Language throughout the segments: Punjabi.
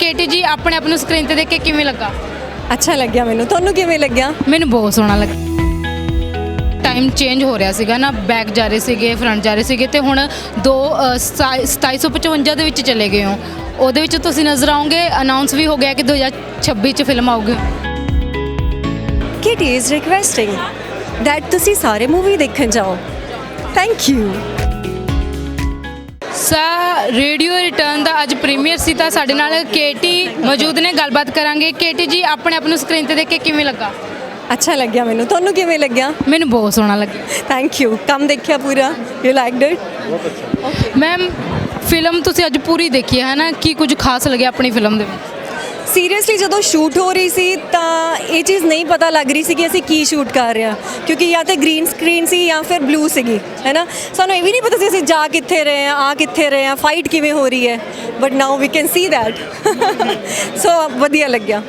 ਕੇਟੀ ਜੀ ਆਪਣੇ ਆਪ ਨੂੰ ਸਕਰੀਨ ਤੇ ਦੇਖ ਕੇ ਕਿਵੇਂ ਲੱਗਾ? ਅੱਛਾ ਲੱਗਿਆ ਮੈਨੂੰ। ਤੁਹਾਨੂੰ ਕਿਵੇਂ ਲੱਗਿਆ? ਮੈਨੂੰ ਬਹੁਤ ਸੋਹਣਾ ਲੱਗਾ ਟਾਈਮ ਚੇਂਜ ਹੋ ਰਿਹਾ ਸੀਗਾ ਨਾ ਬੈਕ ਜਾ ਰਹੇ ਸੀਗੇ ਫਰੰਟ ਜਾ ਰਹੇ ਸੀਗੇ ਤੇ ਹੁਣ ਦੋ ਅ, ਸਤਾਈ- 2755 ਦੇ ਵਿੱਚ ਚਲੇ ਗਏ ਹੋ। ਉਹਦੇ ਵਿੱਚ ਤੁਸੀਂ ਨਜ਼ਰ ਆਓਗੇ ਅਨਾਉਂਸ ਵੀ ਹੋ ਗਿਆ ਕਿ 2026 ਚ ਫਿਲਮ ਆਊਗੀ। ਕਿਟ ਇਜ਼ ਰਿਕਵੈਸਟਿੰਗ that ਤੁਸੀਂ ਸਾਰੇ ਮੂਵੀ ਦੇਖਣ ਜਾਓ। ਥੈਂਕ ਯੂ ਸਾ ਰੇਡੀਓ ਅੱਜ ਪ੍ਰੀਮੀਅਰ ਸੀ ਤਾਂ ਸਾਡੇ ਨਾਲ ਕੇਟੀ ਮੌਜੂਦ ਨੇ ਗੱਲਬਾਤ ਕਰਾਂਗੇ। ਕੇਟੀ ਜੀ ਆਪਣੇ ਆਪ ਨੂੰ ਸਕਰੀਨ ਤੇ ਦੇਖ ਕੇ ਕਿਵੇਂ ਲੱਗਾ? ਅੱਛਾ ਲੱਗਿਆ ਮੈਨੂੰ। ਤੁਹਾਨੂੰ ਕਿਵੇਂ ਲੱਗਿਆ? ਮੈਨੂੰ ਬਹੁਤ ਸੋਹਣਾ ਲੱਗਿਆ। ਥੈਂਕ ਯੂ ਕੰਮ ਦੇਖਿਆ ਪੂਰਾ? You liked it ma'am film ਤੁਸੀਂ ਅੱਜ ਪੂਰੀ ਦੇਖੀ ਹੈ ਨਾ? ਕੀ ਕੁਝ ਖਾਸ ਲੱਗਿਆ ਆਪਣੀ ਫਿਲਮ ਦੇ ਵਿੱਚ? ਸੀਰੀਅਸਲੀ ਜਦੋਂ ਸ਼ੂਟ ਹੋ ਰਹੀ ਸੀ, ਤਾਂ ਇਹ ਚੀਜ਼ ਨਹੀਂ ਪਤਾ ਲੱਗ ਰਹੀ ਸੀ ਕਿ ਅਸੀਂ ਕੀ ਸ਼ੂਟ ਕਰ ਰਹੇ ਹਾਂ। ਕਿਉਂਕਿ ਜਾਂ ਤੇ ਗ੍ਰੀਨ ਸਕਰੀਨ ਸੀ ਜਾਂ ਫਿਰ ਬਲੂ ਸੀਗੀ, ਹੈ ਨਾ? ਸਾਨੂੰ ਇਹ ਵੀ ਨਹੀਂ ਪਤਾ ਸੀ ਅਸੀਂ ਜਾ ਕਿੱਥੇ ਰਹੇ ਹਾਂ, ਆ ਕਿੱਥੇ ਰਹੇ ਹਾਂ ਫਾਈਟ ਕਿਵੇਂ ਹੋ ਰਹੀ ਹੈ। But now we can see that so ਵਧੀਆ ਲੱਗਿਆ।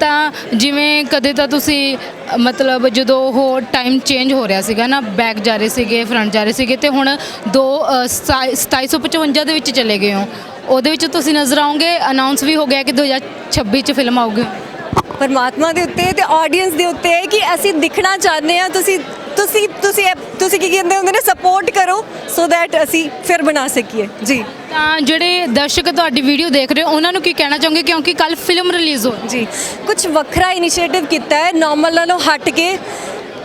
ਤਾਂ ਜਿਵੇਂ ਕਦੇ ਤਾਂ ਤੁਸੀਂ ਮਤਲਬ ਜਦੋਂ ਉਹ ਟਾਈਮ ਚੇਂਜ ਹੋ ਰਿਹਾ ਸੀਗਾ ਨਾ ਬੈਕ ਜਾ ਰਹੇ ਸੀਗੇ ਫਰੰਟ ਜਾ ਰਹੇ ਸੀਗੇ ਤੇ ਹੁਣ ਦੋ ਅਹ, ਸਤਾਈ- 2755 ਦੇ ਵਿੱਚ ਚਲੇ ਗਏ ਹੋ। ਉਹਦੇ ਵਿੱਚ ਤੁਸੀਂ ਨਜ਼ਰ ਆਉਂਗੇ ਅਨਾਉਂਸ ਵੀ ਹੋ ਗਿਆ ਕਿ 2026 ਚ ਫਿਲਮ ਆਊਗੀ। ਪਰਮਾਤਮਾ ਦੇ ਉੱਤੇ ਤੇ ਆਡੀਅנס ਦੇ ਉੱਤੇ ਹੈ ਕਿ ਅਸੀਂ ਦਿਖਣਾ ਚਾਹੁੰਦੇ ਹਾਂ ਤੁਸੀਂ ਤੁਸੀਂ ਤੁਸੀਂ ਤੁਸੀਂ ਕੀ ਕਹਿੰਦੇ ਹੁੰਦੇ ਨੇ? ਸਪੋਰਟ ਕਰੋ ਸੋ ਦੈਟ ਅਸੀਂ ਫਿਰ ਬਣਾ ਸਕੀਏ। ਜੀ। ਤਾਂ ਜਿਹੜੇ ਦਰਸ਼ਕ ਤੁਹਾਡੀ ਵੀਡੀਓ ਦੇਖ ਰਹੇ ਹੋ ਉਹਨਾਂ ਨੂੰ ਕੀ ਕਹਿਣਾ ਚਾਹੋਗੇ? ਕਿਉਂਕਿ ਕੱਲ ਫਿਲਮ ਰਿਲੀਜ਼ ਹੋ ਜੀ। ਕੁਝ ਵੱਖਰਾ ਇਨੀਸ਼ੀਏਟਿਵ ਕੀਤਾ ਹੈ ਨਾਰਮਲ ਨਾਲੋਂ ਹਟ ਕੇ।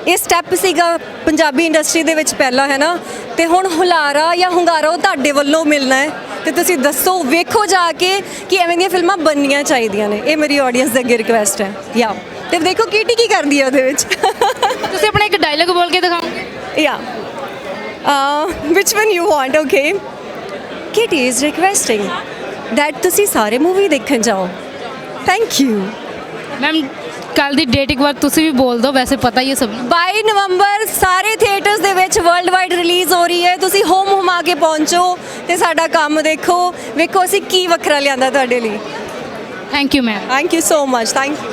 ਇਹ ਸਟੈਪ ਸੀਗਾ ਪੰਜਾਬੀ ਇੰਡਸਟਰੀ ਦੇ ਵਿੱਚ ਪਹਿਲਾ ਹੈ ਨਾ? ਤੇ ਹੁਣ ਹੁਲਾਰਾ ਜਾਂ ਹੁੰਗਾਰਾ ਉਹ ਤੁਹਾਡੇ ਵੱਲੋਂ ਮਿਲਣਾ ਹੈ। ਤੇ ਤੁਸੀਂ ਦੱਸੋ ਵੇਖੋ ਜਾ ਕੇ ਕਿ ਐਵੇਂ ਦੀਆਂ ਫਿਲਮਾਂ ਬਣਨੀਆਂ ਚਾਹੀਦੀਆਂ ਨੇ। ਇਹ ਮੇਰੀ ਆਡੀਅנס ਦੇ ਅੱਗੇ ਰਿਕੁਐਸਟ ਹੈ। ਯਾ ਤੇ ਦੇਖੋ ਕੀਟੀ ਕੀ ਕਰਦੀ ਹੈ ਉਹਦੇ ਵਿੱਚ। ਤੁਸੀਂ ਆਪਣਾ ਇੱਕ ਡਾਇਲੌਗ ਬੋਲ ਕੇ ਦਿਖਾਓਗੇ? Yeah. Uh, which one you want? Okay. Kitty is requesting that ਤੁਸੀਂ ਸਾਰੇ ਮੂਵੀ ਦੇਖਣ ਜਾਓ। ਥੈਂਕ ਯੂ ਮੈਮ ਕੱਲ ਦੀ ਡੇਟ ਇੱਕ ਵਾਰ ਤੁਸੀਂ ਵੀ ਬੋਲ ਦਿਓ ਵੈਸੇ ਪਤਾ ਹੀ ਹੈ ਸਭ ਨੂੰ। 22 ਨਵੰਬਰ ਸਾਰੇ ਥੀਏਟਰਸ ਦੇ ਵਿੱਚ ਵਰਲਡ ਵਾਈਡ ਰਿਲੀਜ਼ ਹੋ ਰਹੀ ਹੈ। ਤੁਸੀਂ ਹੋਮ ਹੁਮਾ ਕੇ ਪਹੁੰਚੋ ਤੇ ਸਾਡਾ ਕੰਮ ਦੇਖੋ। ਵੇਖੋ ਅਸੀਂ ਕੀ ਵੱਖਰਾ ਲਿਆਂਦਾ ਤੁਹਾਡੇ ਲਈ। Thank you ma'am thank you so much thank you